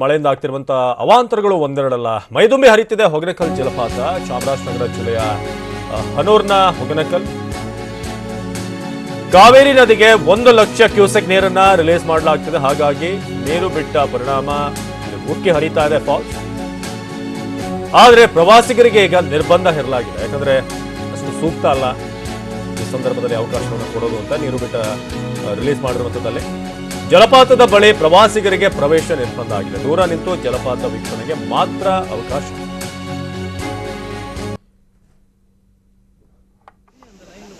ಮಳೆಯಿಂದ ಆಗ್ತಿರುವಂತಹ ಅವಾಂತರಗಳು ಒಂದೆರಡಲ್ಲ. ಮೈದುಂಬಿ ಹರಿತಿದೆ ಹೊಗನಕಲ್ ಜಲಪಾತ, ಚಾಮರಾಜನಗರ ಜಿಲ್ಲೆಯ ಹನೂರ್ನ ಹೊಗನಕಲ್. ಕಾವೇರಿ ನದಿಗೆ ಒಂದು ಲಕ್ಷ ಕ್ಯೂಸೆಕ್ ನೀರನ್ನ ರಿಲೀಸ್ ಮಾಡಲಾಗ್ತಿದೆ. ಹಾಗಾಗಿ ನೀರು ಬಿಟ್ಟ ಪರಿಣಾಮ ಉಕ್ಕಿ ಹರಿತಾ ಇದೆ ಫಾಲ್ಸ್. ಆದ್ರೆ ಪ್ರವಾಸಿಗರಿಗೆ ಈಗ ನಿರ್ಬಂಧ ಹೇರಲಾಗಿದೆ. ಯಾಕಂದ್ರೆ ಅಷ್ಟು ಸೂಕ್ತ ಅಲ್ಲ. ಈ ಸಂದರ್ಭದಲ್ಲಿ ಅವಕಾಶವನ್ನು ಕೊಡೋದು ಅಂತ ನೀರು ಬಿಟ್ಟ ರಿಲೀಸ್ ಮಾಡಿರುವಂಥದ್ದಲ್ಲಿ ಜಲಪಾತದ ಬಳಿ ಪ್ರವಾಸಿಗರಿಗೆ ಪ್ರವೇಶ ನಿರ್ಬಂಧ ಆಗಿದೆ ದೂರ ನಿಂತು ಜಲಪಾತ ವೀಕ್ಷಣೆಗೆ ಮಾತ್ರ ಅವಕಾಶ.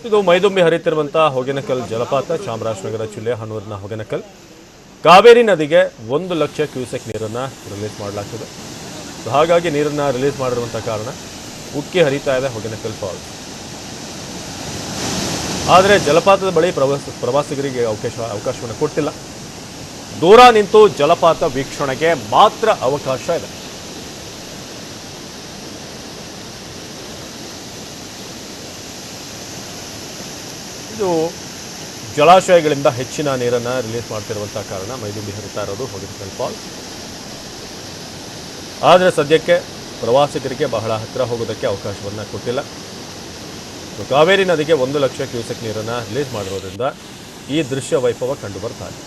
ಇದು ಮೈದುಂಬಿ ಹರಿತಿರುವಂತಹ ಹೊಗೆನಕಲ್ ಜಲಪಾತ. ಚಾಮರಾಜನಗರ ಜಿಲ್ಲೆ, ಹನೂರಿನ ಹೊಗೆನಕಲ್. ಕಾವೇರಿ ನದಿಗೆ ಒಂದು ಲಕ್ಷ ಕ್ಯೂಸೆಕ್ ನೀರನ್ನ ರಿಲೀಸ್ ಮಾಡಲಾಗ್ತದೆ. ಹಾಗಾಗಿ ನೀರನ್ನ ರಿಲೀಸ್ ಮಾಡಿರುವಂಥ ಕಾರಣ ಉಕ್ಕಿ ಹರಿತಾ ಇದೆ ಹೊಗೆನಕಲ್ ಫಾಲ್ಸ್. ಆದರೆ ಜಲಪಾತದ ಬಳಿ ಪ್ರವಾಸ, ಪ್ರವಾಸಿಗರಿಗೆ ಅವಕಾಶ, ಅವಕಾಶವನ್ನು ಕೊಟ್ಟಿಲ್ಲ. ದೂರ ನಿಂತು ಜಲಪಾತ ವೀಕ್ಷಣೆಗೆ ಮಾತ್ರ ಅವಕಾಶ ಇದೆ. ಇದು ಜಲಾಶಯಗಳಿಂದ ಹೆಚ್ಚಿನ ನೀರನ್ನು ರಿಲೀಸ್ ಮಾಡ್ತಿರುವಂಥ ಕಾರಣ ಮೈದುಂಬಿ ಹರಿತಾ ಇರೋದು ಹೊಗೆನಕಲ್ ಫಾಲ್ಸ್ ಆದರೆ ಸದ್ಯಕ್ಕೆ ಪ್ರವಾಸಿಗರಿಗೆ ಬಹಳ ಹತ್ತಿರ ಹೋಗೋದಕ್ಕೆ ಅವಕಾಶವನ್ನು ಕೊಟ್ಟಿಲ್ಲ. ಕಾವೇರಿ ನದಿಗೆ ಒಂದು ಲಕ್ಷ ಕ್ಯೂಸೆಕ್ ನೀರನ್ನು ರಿಲೀಸ್ ಮಾಡಿರೋದ್ರಿಂದ ಈ ದೃಶ್ಯ ವೈಭವ ಕಂಡು ಬರ್ತಾ ಇದೆ.